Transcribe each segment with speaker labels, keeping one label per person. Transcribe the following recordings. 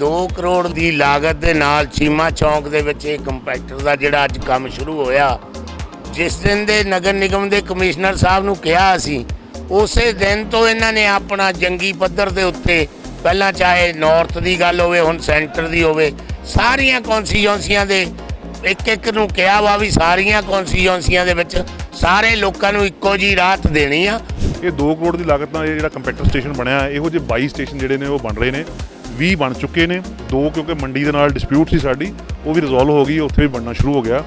Speaker 1: 2 ਕਰੋੜ ਦੀ ਲਾਗਤ ਦੇ ਨਾਲ ਚੀਮਾ ਚੌਂਕ ਦੇ ਵਿੱਚ ਇਹ ਕੰਪੈਕਟਰ ਦਾ ਜਿਹੜਾ ਅੱਜ ਕੰਮ ਸ਼ੁਰੂ ਹੋਇਆ, ਜਿਸ ਦਿਨ ਦੇ ਨਗਰ ਨਿਗਮ ਦੇ ਕਮਿਸ਼ਨਰ ਸਾਹਿਬ ਨੂੰ ਕਿਹਾ ਅਸੀਂ, ਉਸੇ ਦਿਨ ਤੋਂ ਇਹਨਾਂ ਨੇ ਆਪਣਾ ਜੰਗੀ ਪੱਧਰ ਦੇ ਉੱਤੇ, ਪਹਿਲਾਂ ਚਾਹੇ ਨਾਰਥ ਦੀ ਗੱਲ ਹੋਵੇ, ਹੁਣ ਸੈਂਟਰ ਦੀ ਹੋਵੇ, ਸਾਰੀਆਂ ਕੌਂਸਟੀਚੁਐਂਸੀਆਂ ਦੇ ਇੱਕ ਇੱਕ ਨੂੰ ਕਿਹਾ ਵਾ ਵੀ ਸਾਰੀਆਂ ਕੌਂਸਟੀਚੁਐਂਸੀਆਂ ਦੇ ਵਿੱਚ ਸਾਰੇ ਲੋਕਾਂ ਨੂੰ ਇੱਕੋ ਜੀ ਰਾਹਤ ਦੇਣੀ ਆ।
Speaker 2: ਇਹ 2 ਕਰੋੜ ਦੀ ਲਾਗਤ ਨਾਲ ਇਹ ਜਿਹੜਾ ਕੰਪੈਕਟਰ ਸਟੇਸ਼ਨ ਬਣਿਆ, ਇਹੋ ਜਿਹੇ 22 ਸਟੇਸ਼ਨ ਜਿਹੜੇ ਨੇ ਉਹ ਬਣ ਰਹੇ ਨੇ। 20 ਬਣ ਚੁੱਕੇ ਨੇ। ਦੋ ਕਿਉਂਕਿ ਮੰਡੀ ਦੇ ਨਾਲ ਡਿਸਪਿਊਟ ਸੀ ਸਾਡੀ ਉਹ ਵੀ ਰਿਜ਼ੋਲਵ ਹੋ ਗਈ ਉੱਥੇ ਵੀ ਬਣਨਾ ਸ਼ੁਰੂ ਹੋ ਗਿਆ।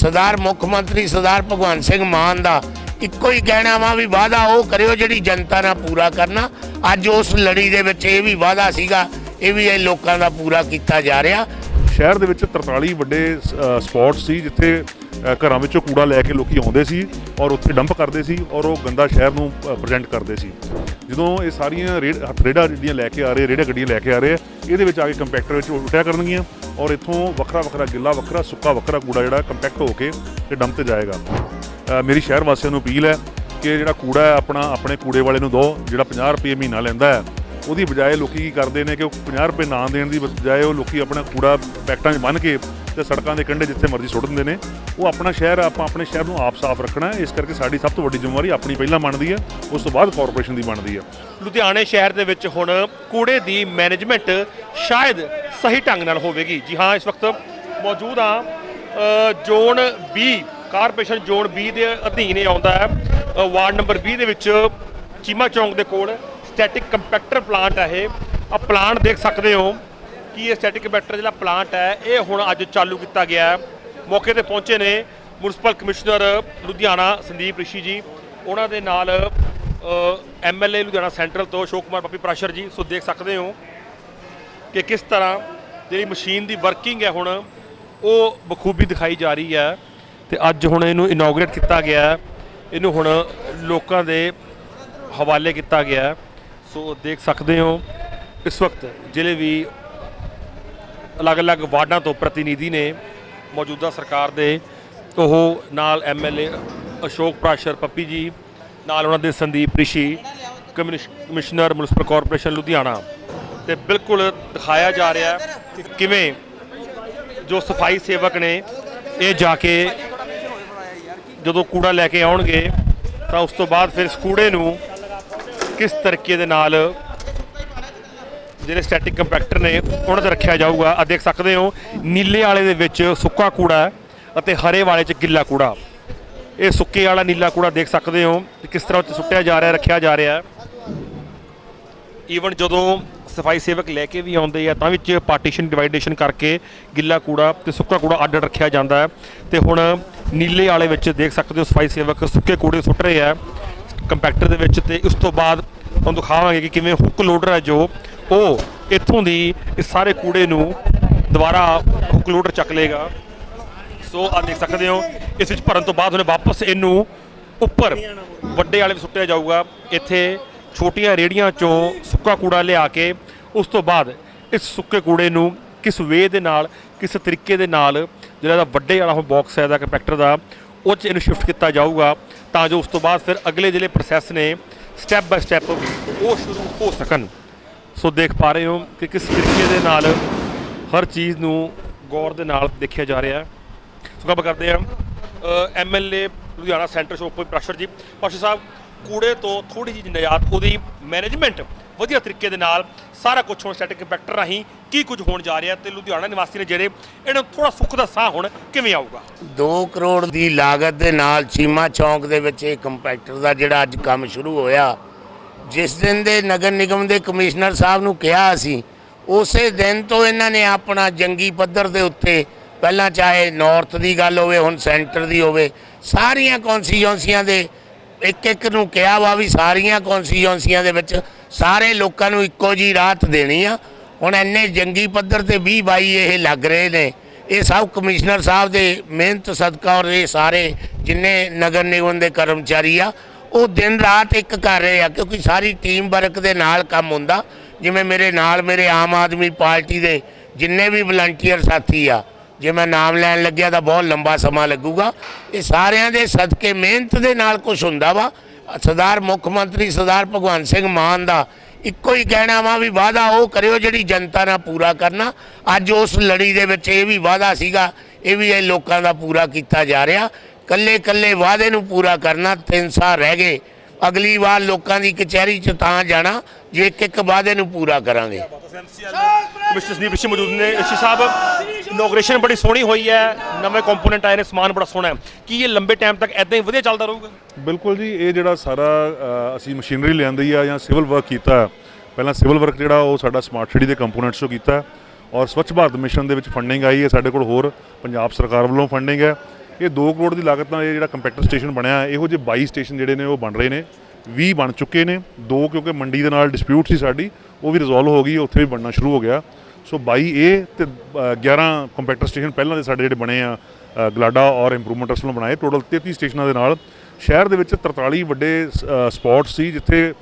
Speaker 1: ਸਰਦਾਰ ਮੁੱਖ ਮੰਤਰੀ ਸਰਦਾਰ ਭਗਵੰਤ ਸਿੰਘ ਮਾਨ ਦਾ ਇੱਕੋ ਹੀ ਕਹਿਣਾ ਵਾ ਵੀ ਵਾਅਦਾ ਉਹ ਕਰਿਓ ਜਿਹੜੀ ਜਨਤਾ ਨਾਲ ਪੂਰਾ ਕਰਨਾ। ਅੱਜ ਉਸ ਲੜੀ ਦੇ ਵਿੱਚ ਇਹ ਵੀ ਵਾਅਦਾ ਸੀਗਾ ਇਹ ਵੀ ਇਹ ਲੋਕਾਂ ਦਾ ਪੂਰਾ ਕੀਤਾ ਜਾ ਰਿਹਾ।
Speaker 2: ਸ਼ਹਿਰ ਦੇ ਵਿੱਚ 43 ਵੱਡੇ ਸਪੌਟ ਸੀ ਜਿੱਥੇ ਅ, ਘਰਾਂ ਵਿੱਚੋਂ ਕੂੜਾ ਲੈ ਕੇ ਲੋਕੀ ਆਉਂਦੇ ਸੀ ਔਰ ਉੱਥੇ ਡੰਪ ਕਰਦੇ ਸੀ ਔਰ ਉਹ ਗੰਦਾ ਸ਼ਹਿਰ ਨੂੰ ਪ੍ਰੈਜ਼ੈਂਟ ਕਰਦੇ ਸੀ। ਜਦੋਂ ਇਹ ਸਾਰੀਆਂ ਰੇਡ- ਹੱਥ ਰੇੜਾ ਜਿਹੜੀਆਂ ਲੈ ਕੇ ਆ ਰਹੇ ਰੇੜਾ ਗੱਡੀਆਂ ਲੈ ਕੇ ਆ ਰਹੇ ਆ, ਇਹਦੇ ਵਿੱਚ ਆ ਕੇ ਕੰਪੈਕਟਰ ਵਿੱਚ ਉਲਟਿਆ ਕਰਨਗੀਆਂ ਔਰ ਇੱਥੋਂ ਵੱਖਰਾ ਵੱਖਰਾ ਗਿੱਲਾ ਵੱਖਰਾ ਸੁੱਕਾ ਵੱਖਰਾ ਕੂੜਾ ਜਿਹੜਾ ਕੰਪੈਕਟ ਹੋ ਕੇ ਤੇ ਡੰਪ ਤੇ ਜਾਏਗਾ। ਅ, ਮੇਰੀ ਸ਼ਹਿਰ ਵਾਸੀਆਂ ਨੂੰ ਅਪੀਲ ਹੈ ਕਿ ਜਿਹੜਾ ਕੂੜਾ ਹੈ ਆਪਣਾ ਆਪਣੇ ਕੂੜੇ ਵਾਲੇ ਨੂੰ ਦਿਓ ਜਿਹੜਾ 50 ਰੁਪਏ ਮਹੀਨਾ ਲੈਂਦਾ ਹੈ। ਉਹਦੀ ਬਜਾਏ ਲੋਕੀ ਕੀ ਕਰਦੇ ਨੇ ਕਿ ਉਹ 50 ਰੁਪਏ ਨਾ ਦੇਣ ਦੀ ਬਜਾਏ ਉਹ ਲੋਕੀ ਆਪਣਾ ਕੂੜਾ ਪੈਕਟਾਂ 'ਚ ਬੰਨ੍ਹ ਕੇ ਤੇ ਸੜਕਾਂ ਦੇ ਕੰਢੇ ਜਿੱਥੇ ਮਰਜ਼ੀ ਸੁੱਟ ਦਿੰਦੇ ਨੇ। ਉਹ ਆਪਣਾ ਸ਼ਹਿਰ, ਆਪਾਂ ਆਪਣੇ ਸ਼ਹਿਰ ਨੂੰ ਆਪ ਸਾਫ਼ ਰੱਖਣਾ ਹੈ। ਇਸ ਕਰਕੇ ਸਾਡੀ ਸਭ ਤੋਂ ਵੱਡੀ ਜ਼ਿੰਮੇਵਾਰੀ ਆਪਣੀ ਪਹਿਲਾਂ ਬਣਦੀ ਹੈ, ਉਸ ਤੋਂ ਬਾਅਦ ਕਾਰਪੋਰੇਸ਼ਨ ਦੀ ਬਣਦੀ ਹੈ।
Speaker 3: ਲੁਧਿਆਣੇ ਸ਼ਹਿਰ ਦੇ ਵਿੱਚ ਹੁਣ ਕੂੜੇ ਦੀ ਮੈਨੇਜਮੈਂਟ ਸ਼ਾਇਦ ਸਹੀ ਢੰਗ ਨਾਲ ਹੋਵੇਗੀ। ਜੀ ਹਾਂ, ਇਸ ਵਕਤ ਮੌਜੂਦ ਹਾਂ ਜ਼ੋਨ 20 ਕਾਰਪੋਰੇਸ਼ਨ ਜ਼ੋਨ 20 ਦੇ ਅਧੀਨ ਇਹ ਆਉਂਦਾ ਹੈ। ਵਾਰਡ ਨੰਬਰ 20 ਦੇ ਵਿੱਚ ਚੀਮਾ ਚੌਂਕ ਦੇ ਕੋਲ ਸਟੈਟਿਕ ਕੰਪੈਕਟਰ ਪਲਾਂਟ ਹੈ ਇਹ। ਆ ਪਲਾਂਟ ਦੇਖ ਸਕਦੇ ਹੋ। ਕਿ ਇਹ ਸਟੈਟਿਕ ਕੰਪੈਕਟਰ ਜਿਹੜਾ ਪਲਾਂਟ ਹੈ, ਇਹ ਹੁਣ ਅੱਜ ਚਾਲੂ ਕੀਤਾ ਗਿਆ ਹੈ। ਮੌਕੇ ਤੇ ਪਹੁੰਚੇ ਨੇ ਮਿਊਨਿਸਪਲ ਕਮਿਸ਼ਨਰ ਲੁਧਿਆਣਾ ਸੰਦੀਪ ਰਿਸ਼ੀ ਜੀ। ਉਹਨਾਂ ਦੇ ਨਾਲ ਐਮਐਲਏ ਲੁਧਿਆਣਾ ਸੈਂਟਰਲ ਤੋਂ ਅਸ਼ੋਕ ਕੁਮਾਰ ਪੱਪੀ ਪ੍ਰਾਸ਼ਰ ਜੀ। ਸੋ ਦੇਖ ਸਕਦੇ ਹੋ ਕਿ ਕਿਸ ਤਰ੍ਹਾਂ ਜਿਹੜੀ ਮਸ਼ੀਨ ਦੀ ਵਰਕਿੰਗ ਹੈ ਹੁਣ, ਉਹ ਬਖੂਬੀ ਦਿਖਾਈ ਜਾ ਰਹੀ ਹੈ ਤੇ ਅੱਜ ਹੁਣ ਇਹਨੂੰ ਇਨੋਗਰੇਟ ਕੀਤਾ ਗਿਆ ਇਹਨੂੰ ਹੁਣ ਲੋਕਾਂ ਦੇ ਹਵਾਲੇ ਕੀਤਾ ਗਿਆ ਸੋ ਦੇਖ ਸਕਦੇ ਹੋ, ਇਸ ਵਕਤ ਜਿਹੜੇ ਵੀ ਅਲੱਗ-ਅਲੱਗ ਵਾਰਡਾਂ ਤੋਂ ਪ੍ਰਤੀਨਿਧੀ ਨੇ ਮੌਜੂਦਾ ਸਰਕਾਰ ਦੇ, ਉਹ ਨਾਲ ਐਮਐਲਏ ਅਸ਼ੋਕ ਪ੍ਰਾਸ਼ਰ ਪੱਪੀ ਜੀ, ਨਾਲ ਉਹਨਾਂ ਦੇ Sandeep Rishi commissioner- commissioner municipal corporation Ludhiana. ਤੇ ਬਿਲਕੁਲ ਦਿਖਾਇਆ ਜਾ ਰਿਹਾ ਕਿ ਕਿਵੇਂ ਜੋ ਸਫ਼ਾਈ ਸੇਵਕ ਨੇ, ਇਹ ਜਾ ਕੇ ਜਦੋਂ ਕੂੜਾ ਲੈ ਕੇ ਆਉਣਗੇ, ਤਾਂ ਉਸ ਤੋਂ ਬਾਅਦ ਫਿਰ ਇਸ ਕੂੜੇ ਨੂੰ ਕਿਸ ਤਰੀਕੇ ਦੇ ਨਾਲ ਜਿਹੜੇ ਸਟੈਟਿਕ ਕੰਪੈਕਟਰ ਨੇ, ਉਹਨਾਂ ਤੇ ਰੱਖਿਆ ਜਾਊਗਾ। ਆ ਦੇਖ ਸਕਦੇ ਹੋ, ਨੀਲੇ ਵਾਲੇ ਦੇ ਵਿੱਚ ਸੁੱਕਾ ਕੂੜਾ ਅਤੇ ਹਰੇ ਵਾਲੇ 'ਚ ਗਿੱਲਾ ਕੂੜਾ। ਇਹ ਸੁੱਕੇ ਵਾਲਾ ਨੀਲਾ ਕੂੜਾ ਦੇਖ ਸਕਦੇ ਹੋ ਕਿਸ ਤਰ੍ਹਾਂ ਉੱਤੇ ਸੁੱਟਿਆ ਜਾ ਰਿਹਾ, ਰੱਖਿਆ ਜਾ ਰਿਹਾ ਈਵਨ ਜਦੋਂ ਸਫ਼ਾਈ ਸੇਵਕ ਲੈ ਕੇ ਵੀ ਆਉਂਦੇ ਆ, ਤਾਂ ਵਿੱਚ ਪਾਰਟੀਸ਼ਨ ਡਿਵਾਈਡੇਸ਼ਨ ਕਰਕੇ ਗਿੱਲਾ ਕੂੜਾ ਤੇ ਸੁੱਕਾ ਕੂੜਾ ਅੱਡ ਅੱਡ ਰੱਖਿਆ ਜਾਂਦਾ ਹੈ। ਤੇ ਹੁਣ ਨੀਲੇ ਵਾਲੇ ਵਿੱਚ ਦੇਖ ਸਕਦੇ ਹੋ, ਸਫ਼ਾਈ ਸੇਵਕ ਸੁੱਕੇ ਕੂੜੇ ਸੁੱਟ ਰਹੇ ਆ ਕੰਪੈਕਟਰ ਦੇ ਵਿੱਚ ਤੇ ਉਸ ਤੋਂ ਬਾਅਦ ਤੁਹਾਨੂੰ ਦਿਖਾਵਾਂਗੇ ਕਿ ਕਿਵੇਂ ਹੁੱਕ ਲੋਡਰ ਹੈ ਜੋ ਉਹ ਇੱਥੋਂ ਦੀ ਇਸ ਸਾਰੇ ਕੂੜੇ ਨੂੰ ਦੁਬਾਰਾ ਹੁੱਕ ਲੋਡਰ ਚੱਕ ਲੇਗਾ ਸੋ ਆ ਦੇਖ ਸਕਦੇ ਹੋ, ਇਸ ਵਿੱਚ ਭਰਨ ਤੋਂ ਬਾਅਦ ਉਹਨੇ ਵਾਪਸ ਇਹਨੂੰ ਉੱਪਰ ਵੱਡੇ ਵਾਲੇ ਵਿੱਚ ਸੁੱਟਿਆ ਜਾਊਗਾ। ਇੱਥੇ ਛੋਟੀਆਂ ਰੇੜੀਆਂ ਚੋਂ ਸੁੱਕਾ ਕੂੜਾ ਲਿਆ ਕੇ ਉਸ ਤੋਂ ਬਾਅਦ ਇਸ ਸੁੱਕੇ ਕੂੜੇ ਨੂੰ ਕਿਸ ਵੇ ਦੇ ਨਾਲ, ਕਿਸ ਤਰੀਕੇ ਦੇ ਨਾਲ, ਜਿਹੜਾ ਇਹਦਾ ਵੱਡੇ ਵਾਲਾ ਉਹ ਬਾਕਸ ਹੈ ਦਾ ਕੰਪੈਕਟਰ ਦਾ, ਉਹ 'ਚ ਇਹਨੂੰ ਸ਼ਿਫਟ ਕੀਤਾ ਜਾਊਗਾ ਤਾਂ ਜੋ ਉਸ ਤੋਂ ਬਾਅਦ ਫਿਰ ਅਗਲੇ ਜਿਹੜੇ ਪ੍ਰੋਸੈਸ ਨੇ ਸਟੈਪ ਬਾਏ ਸਟੈਪ ਉਹ ਸ਼ੁਰੂ ਹੋ ਸਕਣ। ਸੋ ਦੇਖ ਪਾ ਰਹੇ ਹੋ ਕਿ ਕਿਸ ਤਰੀਕੇ ਦੇ ਨਾਲ ਹਰ ਚੀਜ਼ ਨੂੰ ਗੌਰ ਦੇ ਨਾਲ ਦੇਖਿਆ ਜਾ ਰਿਹਾ ਹੈ। ਸੋ ਗੱਲ ਕਰਦੇ ਹਾਂ ਐਮਐਲਏ ਲੁਧਿਆਣਾ ਸੈਂਟਰ ਸ਼ੋਪ ਪ੍ਰੈਸ਼ਰ ਜੀ। ਪਾਸ਼ਾ ਸਾਹਿਬ, ਕੂੜੇ ਤੋਂ ਥੋੜੀ ਜਿਹੀ ਨਿਜਾਤ, ਉਹਦੀ ਮੈਨੇਜਮੈਂਟ ਵਧੀਆ ਤਰੀਕੇ ਦੇ ਨਾਲ ਸਾਰਾ ਕੁਝ ਹੁਣ ਸਟੈਟਿਕ ਕੰਪੈਕਟਰ ਰਾਹੀਂ ਕੀ ਕੁਝ ਹੋਣ ਜਾ ਰਿਹਾ ਤੇ ਲੁਧਿਆਣਾ ਨਿਵਾਸੀ ਨੇ ਜਿਹੜੇ ਇਹਨਾਂ ਨੂੰ ਥੋੜਾ ਸੁੱਖ ਦਾ ਸਾਹ ਹੁਣ ਕਿਵੇਂ ਆਊਗਾ?
Speaker 1: 2 ਕਰੋੜ ਦੀ ਲਾਗਤ ਦੇ ਨਾਲ ਚੀਮਾ ਚੌਂਕ ਦੇ ਵਿੱਚ ਇਹ ਕੰਪੈਕਟਰ ਦਾ ਜਿਹੜਾ ਅੱਜ ਕੰਮ ਸ਼ੁਰੂ ਹੋਇਆ ਜਿਸ ਦਿਨ ਦੇ ਨਗਰ ਨਿਗਮ ਦੇ ਕਮਿਸ਼ਨਰ ਸਾਹਿਬ ਨੂੰ ਕਿਹਾ ਅਸੀਂ ਉਸੇ ਦਿਨ ਤੋਂ ਇਹਨਾਂ ਨੇ ਆਪਣਾ ਜੰਗੀ ਪੱਧਰ ਦੇ ਉੱਤੇ, ਪਹਿਲਾਂ ਚਾਹੇ ਨਾਰਥ ਦੀ ਗੱਲ ਹੋਵੇ, ਹੁਣ ਸੈਂਟਰ ਦੀ ਹੋਵੇ, ਸਾਰੀਆਂ ਕੌਂਸਟੀਚੁਐਂਸੀਆਂ ਦੇ ਇੱਕ ਇੱਕ ਨੂੰ ਕਿਹਾ ਵਾ ਵੀ ਸਾਰੀਆਂ ਕੌਂਸਟੀਚੁਐਂਸੀਆਂ ਦੇ ਵਿੱਚ ਸਾਰੇ ਲੋਕਾਂ ਨੂੰ ਇੱਕੋ ਜੀ ਰਾਹਤ ਦੇਣੀ ਆ। ਹੁਣ ਇੰਨੇ ਜੰਗੀ ਪੱਧਰ ਤੇ 20 ਬਾਈ ਇਹ ਲੱਗ ਰਹੇ ਨੇ। ਇਹ ਸਭ ਕਮਿਸ਼ਨਰ ਸਾਹਿਬ ਦੇ ਮਿਹਨਤ ਸਦਕਾ ਔਰ ਇਹ ਸਾਰੇ ਜਿੰਨੇ ਨਗਰ ਨਿਗਮ ਦੇ ਕਰਮਚਾਰੀ ਆ ਉਹ ਦਿਨ ਰਾਤ ਇੱਕ ਕਰ ਰਹੇ ਆ, ਕਿਉਂਕਿ ਸਾਰੀ ਟੀਮ ਵਰਕ ਦੇ ਨਾਲ ਕੰਮ ਹੁੰਦਾ। ਜਿਵੇਂ ਮੇਰੇ ਨਾਲ ਮੇਰੇ ਆਮ ਆਦਮੀ ਪਾਰਟੀ ਦੇ ਜਿੰਨੇ ਵੀ ਵਲੰਟੀਅਰ ਸਾਥੀ ਆ, ਜੇ ਮੈਂ ਨਾਮ ਲੈਣ ਲੱਗਿਆ ਤਾਂ ਬਹੁਤ ਲੰਬਾ ਸਮਾਂ ਲੱਗੂਗਾ। ਇਹ ਸਾਰਿਆਂ ਦੇ ਸਦਕੇ ਮਿਹਨਤ ਦੇ ਨਾਲ ਕੁਝ ਹੁੰਦਾ ਵਾ। ਸਰਦਾਰ ਮੁੱਖ ਮੰਤਰੀ ਸਰਦਾਰ ਭਗਵੰਤ ਸਿੰਘ ਮਾਨ ਦਾ ਇੱਕੋ ਹੀ ਕਹਿਣਾ ਵਾ ਵੀ ਵਾਅਦਾ ਉਹ ਕਰਿਓ ਜਿਹੜੀ ਜਨਤਾ ਨਾਲ ਪੂਰਾ ਕਰਨਾ। ਅੱਜ ਉਸ ਲੜੀ ਦੇ ਵਿੱਚ ਇਹ ਵੀ ਵਾਅਦਾ ਸੀਗਾ, ਇਹ ਵੀ ਇਹ ਲੋਕਾਂ ਦਾ ਪੂਰਾ ਕੀਤਾ ਜਾ ਰਿਹਾ। ਕੱਲੇ ਕੱਲੇ ਵਾਅਦੇ ਨੂੰ ਪੂਰਾ ਕਰਨਾ ਤਿੰਨ ਸਾਲ ਰਹਿ ਗਏ। ਅਗਲੀ ਵਾਰ ਲੋਕਾਂ ਦੀ ਕਚਹਿਰੀ 'ਚ ਤਾਂ ਜਾਣਾ ਜੇ ਇੱਕ ਇੱਕ ਵਾਅਦੇ ਨੂੰ ਪੂਰਾ ਕਰਾਂਗੇ।
Speaker 3: ਮਿਸਟਰ ਸੰਦੀਪ ਰਿਸ਼ੀ ਮੌਜੂਦ ਨੇ। ਰਿਸ਼ੀ ਸਾਹਿਬ ਇਨੋਗ੍ਰੇਸ਼ਨ ਬੜੀ ਸੋਹਣੀ ਹੋਈ ਹੈ ਨਵੇਂ ਕੰਪੋਨੈਂਟ ਆਏ ਨੇ ਸਮਾਨ ਬੜਾ ਸੋਹਣਾ ਹੈ। ਕੀ ਇਹ ਲੰਬੇ ਟਾਈਮ ਤੱਕ ਐਦਾਂ ਹੀ ਵਧੀਆ ਚੱਲਦਾ ਰਹੂਗਾ?
Speaker 2: ਬਿਲਕੁਲ ਜੀ ਇਹ ਜਿਹੜਾ ਸਾਰਾ ਅਸੀਂ ਮਸ਼ੀਨਰੀ ਲਿਆਂਦੀ ਆ ਜਾਂ ਸਿਵਲ ਵਰਕ ਕੀਤਾ। ਪਹਿਲਾਂ ਸਿਵਲ ਵਰਕ ਜਿਹੜਾ ਉਹ ਸਾਡਾ ਸਮਾਰਟ ਸਿਟੀ ਦੇ ਕੰਪੋਨੈਂਟਸ ਤੋਂ ਕੀਤਾ ਔਰ ਸਵੱਛ ਭਾਰਤ ਮਿਸ਼ਨ ਦੇ ਵਿੱਚ ਫੰਡਿੰਗ ਆਈ ਹੈ ਸਾਡੇ ਕੋਲ ਹੋਰ ਪੰਜਾਬ ਸਰਕਾਰ ਵੱਲੋਂ ਫੰਡਿੰਗ ਹੈ। ਇਹ 2 ਕਰੋੜ ਦੀ ਲਾਗਤ ਨਾਲ ਇਹ ਜਿਹੜਾ ਕੰਪੈਕਟਰ ਸਟੇਸ਼ਨ ਬਣਿਆ ਇਹੋ ਜਿਹੇ 22 ਸਟੇਸ਼ਨ ਜਿਹੜੇ ਨੇ ਉਹ ਬਣ ਰਹੇ ਨੇ। 20 ਬਣ ਚੁੱਕੇ ਨੇ ਦੋ ਕਿਉਂਕਿ ਮੰਡੀ ਦੇ ਨਾਲ ਡਿਸਪਿਊਟ ਸੀ ਸਾਡੀ ਉਹ ਵੀ ਰਿਜ਼ੋਲਵ ਹੋ ਗਈ ਉੱਥੇ ਵੀ ਬਣਨਾ ਸ਼ੁਰੂ ਹੋ ਗਿਆ। ਸੋ 22 ਇਹ ਤੇ ਅ, 11 ਕੰਪੈਕਟਰ ਸਟੇਸ਼ਨ ਪਹਿਲਾਂ ਦੇ ਸਾਡੇ ਜਿਹੜੇ ਬਣੇ ਆ ਗਲਾਡਾ ਔਰ ਇੰਪਰੂਵਮੈਂਟ ਟਰਸਟ ਵੱਲੋਂ ਬਣਾਏ ਟੋਟਲ 33 ਸਟੇਸ਼ਨਾਂ ਦੇ ਨਾਲ। ਸ਼ਹਿਰ ਦੇ ਵਿੱਚ 43 ਵੱਡੇ ਸਪੌਟ ਸੀ ਜਿੱਥੇ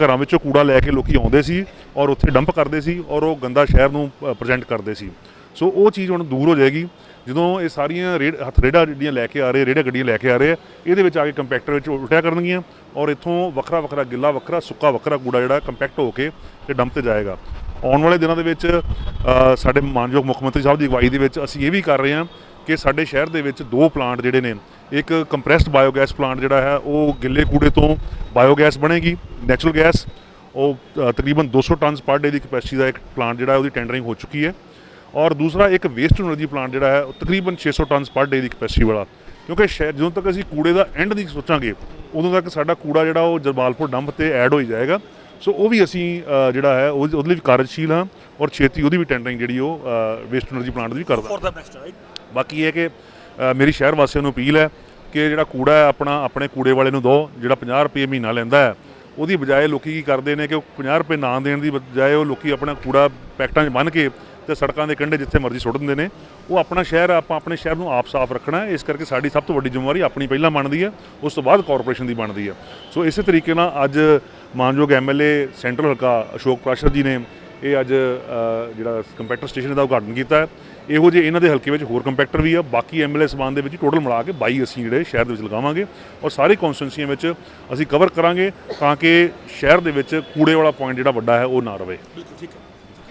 Speaker 2: ਘਰਾਂ ਵਿੱਚੋਂ ਕੂੜਾ ਲੈ ਕੇ ਲੋਕੀ ਆਉਂਦੇ ਸੀ ਔਰ ਉੱਥੇ ਡੰਪ ਕਰਦੇ ਸੀ ਔਰ ਉਹ ਗੰਦਾ ਸ਼ਹਿਰ ਨੂੰ ਪ੍ਰੈਜ਼ੈਂਟ ਕਰਦੇ ਸੀ। ਸੋ ਉਹ ਚੀਜ਼ ਹੁਣ ਦੂਰ ਹੋ ਜਾਏਗੀ। ਜਦੋਂ ਇਹ ਸਾਰੀਆਂ ਰੇਡ ਹੱਥ ਰੇੜਾ ਜਿਹੜੀਆਂ ਲੈ ਕੇ ਆ ਰਹੇ ਰੇੜਾ ਗੱਡੀਆਂ ਲੈ ਕੇ ਆ ਰਹੇ ਆ ਇਹਦੇ ਵਿੱਚ ਆ ਕੇ ਕੰਪੈਕਟਰ ਵਿੱਚ ਉਲਟਿਆ ਕਰਨਗੀਆਂ ਔਰ ਇੱਥੋਂ ਵੱਖਰਾ ਵੱਖਰਾ ਗਿੱਲਾ ਵੱਖਰਾ ਸੁੱਕਾ ਵੱਖਰਾ ਕੂੜਾ ਜਿਹੜਾ ਕੰਪੈਕਟ ਹੋ ਕੇ ਤੇ ਡੰਪ ਤੇ ਜਾਏਗਾ। ਆਉਣ ਵਾਲੇ ਦਿਨਾਂ ਦੇ ਵਿੱਚ ਸਾਡੇ ਮਾਨਯੋਗ ਮੁੱਖ ਮੰਤਰੀ ਸਾਹਿਬ ਦੀ ਅਗਵਾਈ ਦੇ ਵਿੱਚ ਅਸੀਂ ਇਹ ਵੀ ਕਰ ਰਹੇ ਹਾਂ ਕਿ ਸਾਡੇ ਸ਼ਹਿਰ ਦੇ ਵਿੱਚ ਦੋ ਪਲਾਂਟ ਜਿਹੜੇ ਨੇ ਇੱਕ ਕੰਪਰੈਸਡ ਬਾਇਓਗੈਸ ਪਲਾਂਟ ਜਿਹੜਾ ਹੈ ਉਹ ਗਿੱਲੇ ਕੂੜੇ ਤੋਂ ਬਾਇਓਗੈਸ ਬਣੇਗੀ ਨੈਚੁਰਲ ਗੈਸ ਉਹ ਅ, ਤਕਰੀਬਨ 200 ਟਨਸ ਪਰ ਡੇ ਦੀ ਕਪੈਸਿਟੀ ਦਾ ਇੱਕ ਪਲਾਂਟ ਜਿਹੜਾ ਉਹਦੀ ਟੈਂਡਰਿੰਗ ਹੋ ਚੁੱਕੀ ਹੈ। ਔਰ ਦੂਸਰਾ ਇੱਕ ਵੇਸਟ એનર્ਜੀ ਪਲਾਂਟ ਜਿਹੜਾ ਹੈ ਉਹ ਤਕਰੀਬਨ 600 ਟਨਸ ਪਰ ਡੇ ਦੀ ਕਪੈਸਿਟੀ ਵਾਲਾ। ਕਿਉਂਕਿ ਸ਼ਾਇਦ ਜਦੋਂ ਤੱਕ ਅਸੀਂ ਕੂੜੇ ਦਾ ਐਂਡ ਨਹੀਂ ਸੋਚਾਂਗੇ ਉਦੋਂ ਤੱਕ ਸਾਡਾ ਕੂੜਾ ਜਿਹੜਾ ਉਹ ਜਰਬਾਲਪੁਰ ਡੰਪ ਤੇ ਐਡ ਹੋਈ ਜਾਏਗਾ। ਸੋ ਉਹ ਵੀ ਅਸੀਂ ਜਿਹੜਾ ਹੈ ਉਹਦੇ ਲਈ ਵੀ ਕਾਰਜਸ਼ੀਲ ਹਾਂ ਔਰ ਛੇਤੀ ਉਹਦੀ ਵੀ ਟੈਂਡਰਿੰਗ ਜਿਹੜੀ ਉਹ ਵੇਸਟ એનર્ਜੀ ਪਲਾਂਟ ਦੀ ਵੀ ਕਰਦਾ।
Speaker 3: ਬੈਸਟ
Speaker 2: ਬਾਕੀ ਇਹ ਕਿ ਮੇਰੀ ਸ਼ਹਿਰ ਵਾਸੀਆਂ ਨੂੰ ਅਪੀਲ ਹੈ ਕਿ ਜਿਹੜਾ ਕੂੜਾ ਹੈ ਆਪਣਾ ਆਪਣੇ ਕੂੜੇ ਵਾਲੇ ਨੂੰ ਦਿਓ ਜਿਹੜਾ 50 ਰੁਪਏ ਮਹੀਨਾ ਲੈਂਦਾ ਹੈ ਉਹਦੀ ਬਜਾਏ ਲੋਕੀ ਕੀ ਕਰਦੇ ਨੇ ਕਿ ਉਹ 50 ਰੁਪਏ ਨਾ ਦੇਣ ਦੀ ਬਜਾਏ ਉਹ ਲੋਕੀ ਆਪਣਾ ਕੂੜਾ ਪੈਕਟਾਂ 'ਚ ਬੰਨ ਕੇ ਤੇ ਸੜਕਾਂ ਦੇ ਕੰਢੇ ਜਿੱਥੇ ਮਰਜ਼ੀ ਸੁੱਟ ਦਿੰਦੇ ਨੇ, ਉਹ ਆਪਣਾ ਸ਼ਹਿਰ, ਆਪਾਂ ਆਪਣੇ ਸ਼ਹਿਰ ਨੂੰ ਆਪ ਸਾਫ਼ ਰੱਖਣਾ ਇਸ ਕਰਕੇ ਸਾਡੀ ਸਭ ਤੋਂ ਵੱਡੀ ਜ਼ਿੰਮੇਵਾਰੀ ਆਪਣੀ ਪਹਿਲਾਂ ਬਣਦੀ ਹੈ, ਉਸ ਤੋਂ ਬਾਅਦ ਕਾਰਪੋਰੇਸ਼ਨ ਦੀ ਬਣਦੀ ਹੈ। ਸੋ ਇਸੇ ਤਰੀਕੇ ਨਾਲ ਅੱਜ ਮਾਨਯੋਗ ਐਮਐਲਏ ਸੈਂਟਰਲ ਹਲਕਾ ਅਸ਼ੋਕ ਪ੍ਰਾਸ਼ਰ ਜੀ ਨੇ ਇਹ ਅੱਜ ਜਿਹੜਾ ਕੰਪੈਕਟਰ ਸਟੇਸ਼ਨ ਦਾ ਉਦਘਾਟਨ ਕੀਤਾ ਇਹੋ ਜਿਹੇ ਇਹਨਾਂ ਦੇ ਹਲਕੇ ਵਿੱਚ ਹੋਰ ਕੰਪੈਕਟਰ ਵੀ ਆ। ਬਾਕੀ ਐਮਐਲਏ ਸਮਾਨ ਦੇ ਵਿੱਚ ਟੋਟਲ ਮਿਲਾ ਕੇ 22 ਅਸੀਂ ਜਿਹੜੇ ਸ਼ਹਿਰ ਦੇ ਵਿੱਚ ਲਗਾਵਾਂਗੇ ਔਰ ਸਾਰੀ ਕਨਸਟੀਟੈਂਸੀਆਂ ਵਿੱਚ ਅਸੀਂ ਕਵਰ ਕਰਾਂਗੇ ਤਾਂ ਕਿ ਸ਼ਹਿਰ ਦੇ ਵਿੱਚ ਕੂੜੇ ਵਾਲਾ ਪੁਆਇੰਟ ਜਿਹੜਾ ਵੱਡਾ ਹੈ, ਉਹ ਨਾ ਰਵੇ।
Speaker 3: ਬਿਲਕੁਲ, ਠੀਕ ਹੈ।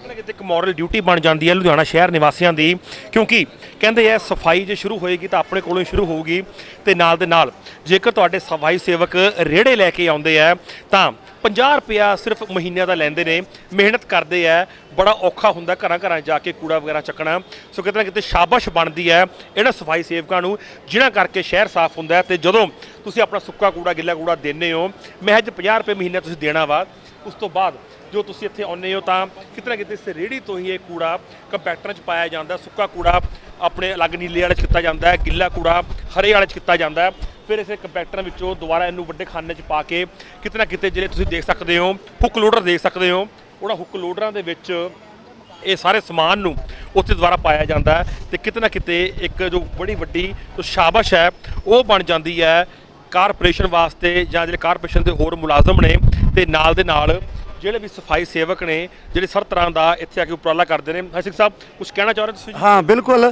Speaker 3: ਨਾ ਕਿਤੇ ਇੱਕ ਮੋਰਲ ਡਿਊਟੀ ਬਣ ਜਾਂਦੀ ਹੈ ਲੁਧਿਆਣਾ ਸ਼ਹਿਰ ਨਿਵਾਸੀਆਂ ਦੀ, ਕਿਉਂਕਿ ਕਹਿੰਦੇ ਆ ਸਫ਼ਾਈ ਜੇ ਸ਼ੁਰੂ ਹੋਏਗੀ ਤਾਂ ਆਪਣੇ ਕੋਲੋਂ ਹੀ ਸ਼ੁਰੂ ਹੋਊਗੀ ਤੇ ਨਾਲ ਦੇ ਨਾਲ ਜੇਕਰ ਤੁਹਾਡੇ ਸਫ਼ਾਈ ਸੇਵਕ ਰੇੜੇ ਲੈ ਕੇ ਆਉਂਦੇ ਆ, ਤਾਂ 50 ਰੁਪਿਆ ਸਿਰਫ ਮਹੀਨਿਆਂ ਦਾ ਲੈਂਦੇ ਨੇ, ਮਿਹਨਤ ਕਰਦੇ ਆ, ਬੜਾ ਔਖਾ ਹੁੰਦਾ ਘਰਾਂ ਘਰਾਂ ਜਾ ਕੇ ਕੂੜਾ ਵਗੈਰਾ ਚੱਕਣਾ। ਸੋ ਕਿਤੇ ਨਾ ਕਿਤੇ ਸ਼ਾਬਾਸ਼ ਬਣਦੀ ਹੈ ਇਹਨਾਂ ਸਫ਼ਾਈ ਸੇਵਕਾਂ ਨੂੰ, ਜਿਨ੍ਹਾਂ ਕਰਕੇ ਸ਼ਹਿਰ ਸਾਫ਼ ਹੁੰਦਾ ਹੈ ਤੇ ਜਦੋਂ ਤੁਸੀਂ ਆਪਣਾ ਸੁੱਕਾ ਕੂੜਾ, ਗਿੱਲਾ ਕੂੜਾ ਦਿੰਦੇ ਹੋ ਮਹਿਜ 50 ਰੁਪਏ ਮਹੀਨਾ ਤੁਸੀਂ ਦੇਣਾ ਵਾ, ਉਸ ਤੋਂ ਬਾਅਦ ਜੋ ਤੁਸੀਂ ਇੱਥੇ ਆਉਂਦੇ ਹੋ ਤਾਂ ਕਿਤੇ ਨਾ ਕਿਤੇ ਇਸ ਰੇੜੀ ਤੋਂ ਹੀ ਇਹ ਕੂੜਾ ਕੰਪੈਕਟਰਾਂ 'ਚ ਪਾਇਆ ਜਾਂਦਾ, ਸੁੱਕਾ ਕੂੜਾ ਆਪਣੇ ਅਲੱਗ ਨੀਲੇ ਵਾਲੇ 'ਚ ਕੀਤਾ ਜਾਂਦਾ ਹੈ, ਗਿੱਲਾ ਕੂੜਾ ਹਰੇ ਵਾਲੇ 'ਚ ਕੀਤਾ ਜਾਂਦਾ ਹੈ। ਫਿਰ ਇਸੇ ਕੰਪੈਕਟਰਾਂ ਵਿੱਚੋਂ ਦੁਬਾਰਾ ਇਹਨੂੰ ਵੱਡੇ ਖਾਨੇ 'ਚ ਪਾ ਕੇ ਕਿਤੇ ਨਾ ਕਿਤੇ ਜਿਹੜੇ ਤੁਸੀਂ ਦੇਖ ਸਕਦੇ ਹੋ ਹੁੱਕ ਲੋਡਰ ਦੇਖ ਸਕਦੇ ਹੋ ਉਹਨਾਂ ਹੁੱਕ ਲੋਡਰਾਂ ਦੇ ਵਿੱਚ ਇਹ ਸਾਰੇ ਸਮਾਨ ਨੂੰ ਉੱਥੇ ਦੁਬਾਰਾ ਪਾਇਆ ਜਾਂਦਾ ਹੈ ਤੇ ਕਿਤੇ ਨਾ ਕਿਤੇ ਇੱਕ ਜੋ ਬੜੀ ਵੱਡੀ ਜੋ ਸ਼ਾਬਾਸ਼ ਹੈ, ਉਹ ਬਣ ਜਾਂਦੀ ਹੈ। ਕਾਰਪੋਰੇਸ਼ਨ ਵਾਸਤੇ ਜਾਂ ਜਿਹੜੇ ਕਾਰਪੋਰੇਸ਼ਨ ਦੇ ਹੋਰ ਮੁਲਾਜ਼ਮ ਨੇ ਤੇ ਨਾਲ ਦੇ ਨਾਲ ਜਿਹੜੇ ਵੀ ਸਫ਼ਾਈ ਸੇਵਕ ਨੇ, ਜਿਹੜੇ ਸਰ ਤਰ੍ਹਾਂ ਦਾ ਇੱਥੇ ਆ ਕੇ ਉਪਰਾਲਾ ਕਰਦੇ ਨੇ ਹਰ ਸਾਹਿਬ ਕੁਝ ਕਹਿਣਾ ਚਾਹ ਰਹੇ ਤੁਸੀਂ
Speaker 4: ਹਾਂ, ਬਿਲਕੁਲ।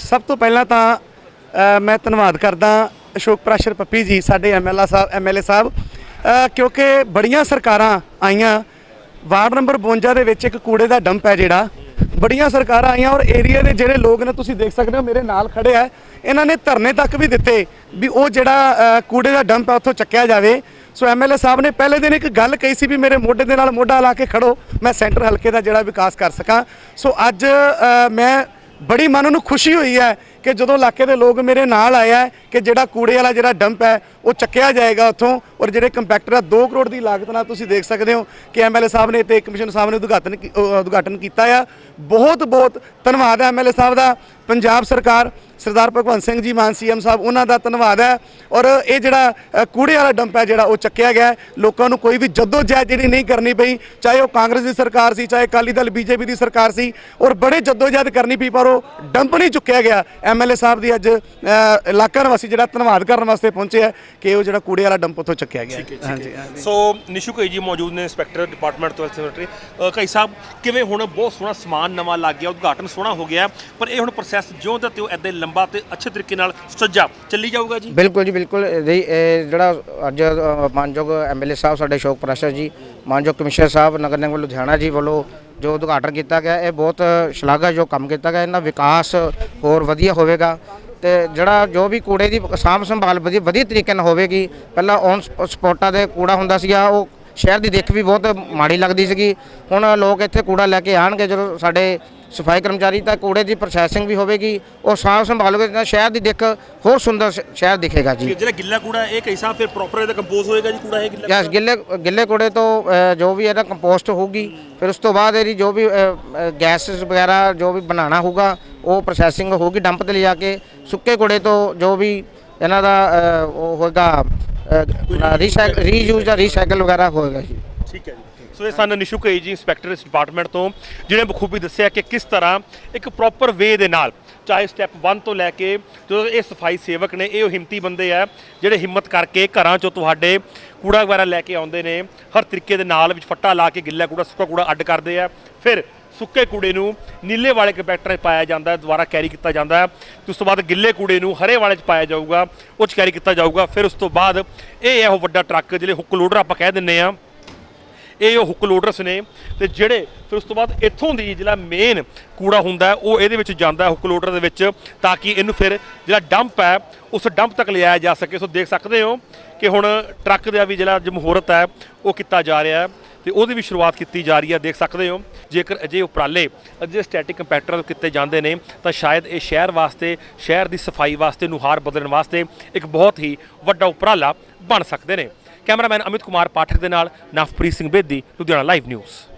Speaker 4: ਸਭ ਤੋਂ ਪਹਿਲਾਂ ਤਾਂ ਮੈਂ ਧੰਨਵਾਦ ਕਰਦਾ ਅਸ਼ੋਕ ਪ੍ਰਾਸ਼ਰ ਪੱਪੀ ਜੀ, ਸਾਡੇ ਐਮਐਲਏ ਸਾਹਿਬ ਐਮਐਲਏ ਸਾਹਿਬ। ਕਿਉਂਕਿ ਬੜੀਆਂ ਸਰਕਾਰਾਂ ਆਈਆਂ, ਵਾਰਡ ਨੰਬਰ 52 ਦੇ ਵਿੱਚ ਇੱਕ ਕੂੜੇ ਦਾ ਡੰਪ ਹੈ ਜਿਹੜਾ। ਬੜੀਆਂ ਸਰਕਾਰਾਂ ਆਈਆਂ ਔਰ ਏਰੀਆ ਦੇ ਜਿਹੜੇ ਲੋਕ ਨੇ, ਤੁਸੀਂ ਦੇਖ ਸਕਦੇ ਹੋ, ਮੇਰੇ ਨਾਲ ਖੜੇ ਆ। ਇਹਨਾਂ ਨੇ ਧਰਨੇ ਤੱਕ ਵੀ ਦਿੱਤੇ ਵੀ ਉਹ ਜਿਹੜਾ ਕੂੜੇ ਦਾ ਡੰਪ ਹੈ ਉੱਥੋਂ ਚੱਕਿਆ ਜਾਵੇ। ਸੋ ਐਮਐਲਏ ਸਾਹਿਬ ਨੇ ਪਹਿਲੇ ਦਿਨ ਇੱਕ ਗੱਲ ਕਹੀ ਸੀ ਵੀ ਮੇਰੇ ਮੋਢੇ ਦੇ ਨਾਲ ਮੋਢਾ ਲਾ ਕੇ ਖੜੋ, ਮੈਂ ਸੈਂਟਰ ਹਲਕੇ ਦਾ ਜਿਹੜਾ ਵਿਕਾਸ ਕਰ ਸਕਾਂ। ਸੋ ਅੱਜ ਮੈਂ ਬੜੀ ਮਨ ਨੂੰ ਖੁਸ਼ੀ ਹੋਈ ਹੈ ਕਿ ਜਦੋਂ ਇਲਾਕੇ ਦੇ ਲੋਕ ਮੇਰੇ ਨਾਲ ਆਇਆ ਹੈ ਕਿ ਜਿਹੜਾ ਕੂੜੇ ਵਾਲਾ ਜਿਹੜਾ ਡੰਪ ਹੈ, ਉਹ ਚੱਕਿਆ ਜਾਏਗਾ ਉੱਥੋਂ ਔਰ ਜਿਹੜੇ ਕੰਪੈਕਟਰ ਆ 2 ਕਰੋੜ ਦੀ ਲਾਗਤ ਨਾਲ ਤੁਸੀਂ ਦੇਖ ਸਕਦੇ ਹੋ ਕਿ ਐਮਐਲਏ ਸਾਹਿਬ ਨੇ ਤੇ ਕਮਿਸ਼ਨ ਸਾਹਿਬ ਨੇ ਉਦਘਾਟਨ ਉਦਘਾਟਨ ਕੀਤਾ ਆ। ਬਹੁਤ ਬਹੁਤ ਧੰਨਵਾਦ ਹੈ ਐਮਐਲਏ ਸਾਹਿਬ ਦਾ। ਪੰਜਾਬ ਸਰਕਾਰ, ਸਰਦਾਰ ਭਗਵੰਤ ਸਿੰਘ ਜੀ, ਮਾਨ ਸੀਐਮ ਸਾਹਿਬ, ਉਹਨਾਂ ਦਾ ਧੰਨਵਾਦ ਹੈ ਔਰ ਇਹ ਜਿਹੜਾ ਕੂੜੇ ਵਾਲਾ ਡੰਪ ਹੈ ਜਿਹੜਾ, ਉਹ ਚੱਕਿਆ ਗਿਆ ਲੋਕਾਂ ਨੂੰ ਕੋਈ ਵੀ ਜੱਦੋ ਜਹਿਦ ਜਿਹੜੀ ਨਹੀਂ ਕਰਨੀ ਪਈ, ਚਾਹੇ ਉਹ ਕਾਂਗਰਸ ਦੀ ਸਰਕਾਰ ਸੀ, ਚਾਹੇ ਅਕਾਲੀ ਦਲ, ਬੀਜੇਪੀ ਦੀ ਸਰਕਾਰ ਸੀ, ਔਰ ਬੜੇ ਜੱਦੋ ਜਹਿਦ ਕਰਨੀ ਪਈ, ਪਰ ਉਹ ਡੰਪ ਨਹੀਂ ਚੁੱਕਿਆ ਗਿਆ ਐਮਐਲਏ ਸਾਹਿਬ ਦੀ ਅੱਜ ਇਲਾਕਾ ਨਿਵਾਸੀ ਜਿਹੜਾ ਧੰਨਵਾਦ ਕਰਨ ਵਾਸਤੇ ਪਹੁੰਚੇ ਆ ਕਿ ਉਹ ਜਿਹੜਾ ਕੂੜੇ ਵਾਲਾ ਡੰਪ ਉੱਥੋਂ ਚੱਕਿਆ ਗਿਆ। ਹਾਂਜੀ
Speaker 3: ਸੋ ਨਿਸ਼ੂ ਕਈ ਜੀ ਮੌਜੂਦ ਨੇ ਇੰਸਪੈਕਟਰ ਡਿਪਾਰਟਮੈਂਟ ਤੋਂ ਸੈਕਟਰੀ ਕਈ ਸਾਹਿਬ ਕਿਵੇਂ ਹੁਣ ਬਹੁਤ ਸੋਹਣਾ ਸਮਾਨ ਨਵਾਂ ਲੱਗ ਗਿਆ ਉਦਘਾਟਨ ਸੋਹਣਾ ਹੋ ਗਿਆ ਪਰ ਇਹ ਹੁਣ ਪ੍ਰੋਸੈਸ ਜਿਉਂ ਦਾ ਤਿਉਂ ਐਦਾਂ ਲੰਬਾ ਤੇ ਅੱਛੇ ਤਰੀਕੇ ਨਾਲ ਸੁਚੱਜਾ ਚੱਲੀ ਜਾਊਗਾ ਜੀ?
Speaker 5: ਬਿਲਕੁਲ ਜੀ ਬਿਲਕੁਲ। ਜਿਹੜਾ ਅੱਜ ਮਾਨਯੋਗ ਐਮਐਲਏ ਸਾਹਿਬ ਸਾਡੇ ਸ਼ੋਕ ਪ੍ਰਸ਼ਰ ਜੀ ਮਾਨਯੋਗ ਕਮਿਸ਼ਨਰ ਸਾਹਿਬ ਨਗਰ ਨਿਗਮ ਲੁਧਿਆਣਾ ਜੀ ਵੱਲੋਂ ਜੋ ਉਦਘਾਟਨ ਕੀਤਾ ਗਿਆ, ਇਹ ਬਹੁਤ ਸ਼ਲਾਘਾਯੋਗ ਕੰਮ ਕੀਤਾ ਗਿਆ। ਇਹਨਾਂ ਵਿਕਾਸ ਹੋਰ ਵਧੀਆ ਹੋਵੇਗਾ ਤੇ ਜਿਹੜਾ ਜੋ ਵੀ ਕੂੜੇ ਦੀ ਸਾਂਭ ਸੰਭਾਲ ਵਧੀਆ ਵਧੀਆ ਤਰੀਕੇ ਨਾਲ ਹੋਵੇਗੀ। ਪਹਿਲਾਂ ਔਨ ਸਪੋਟਾਂ ਦੇ ਕੂੜਾ ਹੁੰਦਾ ਸੀਗਾ, ਉਹ ਸ਼ਹਿਰ ਦੀ ਦਿੱਖ ਵੀ ਬਹੁਤ ਮਾੜੀ ਲੱਗਦੀ ਸੀਗੀ। ਹੁਣ ਲੋਕ ਇੱਥੇ ਕੂੜਾ ਲੈ ਕੇ ਆਣਗੇ ਜਦੋਂ ਸਾਡੇ ਸਫ਼ਾਈ ਕਰਮਚਾਰੀ ਤਾਂ ਕੂੜੇ ਦੀ ਪ੍ਰੋਸੈਸਿੰਗ ਵੀ ਹੋਵੇਗੀ ਉਹ ਸਾਂਭ ਸੰਭਾਲੋਗੇ ਤਾਂ ਸ਼ਹਿਰ ਦੀ ਦਿੱਖ ਹੋਰ ਸੁੰਦਰ ਸ਼ਹਿਰ ਦਿਖੇਗਾ ਜੀ।
Speaker 3: ਜਿਹੜਾ ਗਿੱਲਾ ਕੂੜਾ ਇਹ ਸਾਹਿਬ ਫਿਰ ਪ੍ਰੋਪਰ ਇਹਦਾ ਕੰਪੋਜ਼ ਹੋਏਗਾ ਜੀ ਕੂੜਾ ਇਹ ਗਿੱਲਾ
Speaker 5: ਯਸ ਗਿੱਲੇ ਗਿੱਲੇ ਕੂੜੇ ਤੋਂ ਜੋ ਵੀ ਇਹਦਾ ਕੰਪੋਸਟ ਹੋਊਗੀ ਫਿਰ ਉਸ ਤੋਂ ਬਾਅਦ ਇਹਦੀ ਜੋ ਵੀ ਗੈਸ ਵਗੈਰਾ ਜੋ ਵੀ ਬਣਾਉਣਾ ਹੋਊਗਾ ਉਹ ਪ੍ਰੋਸੈਸਿੰਗ ਹੋਊਗੀ ਡੰਪ ਤੇ ਲਿਜਾ ਕੇ ਸੁੱਕੇ ਕੂੜੇ ਤੋਂ ਜੋ ਵੀ ਇਹਨਾਂ ਦਾ ਉਹ ਹੋਏਗਾ ਰੀਯੂਜ਼ ਜਾਂ ਰੀਸਾਈਕਲ ਵਗੈਰਾ ਹੋਏਗਾ ਜੀ।
Speaker 3: ਠੀਕ ਹੈ ਜੀ। ਸੋ ਇਹ ਸਾਨੂੰ ਨਿਸ਼ੂ ਕਈ ਜੀ ਇੰਸਪੈਕਟਰ ਇਸ ਡਿਪਾਰਟਮੈਂਟ ਤੋਂ, ਜਿਹਨੇ ਬਖੂਬੀ ਦੱਸਿਆ ਕਿ ਕਿਸ ਤਰ੍ਹਾਂ ਇੱਕ ਪ੍ਰੋਪਰ ਵੇ ਦੇ ਨਾਲ, ਚਾਹੇ ਸਟੈਪ 1 ਤੋਂ ਲੈ ਕੇ ਜਦੋਂ ਇਹ ਸਫ਼ਾਈ ਸੇਵਕ ਨੇ, ਇਹ ਉਹ ਹਿੰਮਤੀ ਬੰਦੇ ਆ, ਜਿਹੜੇ ਹਿੰਮਤ ਕਰਕੇ ਘਰਾਂ ਚੋਂ ਤੁਹਾਡੇ ਕੂੜਾ ਵਗੈਰਾ ਲੈ ਕੇ ਆਉਂਦੇ ਨੇ, ਹਰ ਤਰੀਕੇ ਦੇ ਨਾਲ ਵਿੱਚ ਫੱਟਾ ਲਾ ਕੇ ਗਿੱਲਾ ਕੂੜਾ, ਸੁੱਕਾ ਕੂੜਾ ਅੱਡ ਕਰਦੇ ਆ, ਫਿਰ ਸੁੱਕੇ ਕੂੜੇ ਨੂੰ ਨੀਲੇ ਵਾਲੇ ਕੰਪੈਕਟਰ 'ਚ ਪਾਇਆ ਜਾਂਦਾ ਹੈ, ਦੁਬਾਰਾ ਕੈਰੀ ਕੀਤਾ ਜਾਂਦਾ ਹੈ। ਤੇ ਉਸ ਤੋਂ ਬਾਅਦ ਗਿੱਲੇ ਕੂੜੇ ਨੂੰ ਹਰੇ ਵਾਲੇ 'ਚ ਪਾਇਆ ਜਾਊਗਾ, ਉਹ 'ਚ ਕੈਰੀ ਕੀਤਾ ਜਾਊਗਾ। ਫਿਰ ਉਸ ਤੋਂ ਬਾਅਦ ਇਹ ਹੈ ਉਹ ਵੱਡਾ ਟਰੱਕ ਜਿਹੜੇ ਹੁੱਕ ਲੋਡਰ ਆਪਾਂ ਕਹਿ ਦਿੰਨੇ ਆ ਇਹ ਉਹ ਹੁੱਕ ਲੋਡਰਸ ਨੇ ਤੇ ਜਿਹੜੇ ਫਿਰ ਉਸ ਤੋਂ ਬਾਅਦ ਇੱਥੋਂ ਦੀ ਜਿਹੜਾ ਮੇਨ ਕੂੜਾ ਹੁੰਦਾ ਉਹ ਇਹਦੇ ਵਿੱਚ ਜਾਂਦਾ ਹੈ ਹੁੱਕ ਲੋਡਰ ਦੇ ਵਿੱਚ, ਤਾਂ ਕਿ ਇਹਨੂੰ ਫਿਰ ਜਿਹੜਾ ਡੰਪ ਹੈ, ਉਸ ਡੰਪ ਤੱਕ ਲਿਆਇਆ ਜਾ ਸਕੇ। ਸੋ ਦੇਖ ਸਕਦੇ ਹੋ ਕਿ ਹੁਣ ਟਰੱਕ ਦਾ ਵੀ ਜਿਹੜਾ ਜਮਹੂਰਤ ਹੈ, ਉਹ ਕੀਤਾ ਜਾ ਰਿਹਾ ਹੈ। ਤੇ ਉਹਦੀ ਵੀ ਸ਼ੁਰੂਆਤ ਕੀਤੀ ਜਾ ਰਹੀ ਹੈ, ਦੇਖ ਸਕਦੇ ਹੋ। ਜੇਕਰ ਅਜੇ ਉਪਰਾਲੇ ਅਜੇ ਸਟੈਟਿਕ ਕੰਪੈਕਟਰ ਕੀਤੇ ਜਾਂਦੇ ਨੇ, ਤਾਂ ਸ਼ਾਇਦ ਇਹ ਸ਼ਹਿਰ ਵਾਸਤੇ, ਸ਼ਹਿਰ ਦੀ ਸਫ਼ਾਈ ਵਾਸਤੇ ਨੁਹਾਰ ਬਦਲਣ ਵਾਸਤੇ ਇੱਕ ਬਹੁਤ ਹੀ ਵੱਡਾ ਉਪਰਾਲਾ ਬਣ ਸਕਦੇ ਨੇ। ਕੈਮਰਾਮੈਨ ਅਮਿਤ ਕੁਮਾਰ ਪਾਠਕ ਦੇ ਨਾਲ ਨਵਪ੍ਰੀਤ ਸਿੰਘ ਬੇਦੀ, ਲੁਧਿਆਣਾ ਲਾਈਵ ਨਿਊਜ਼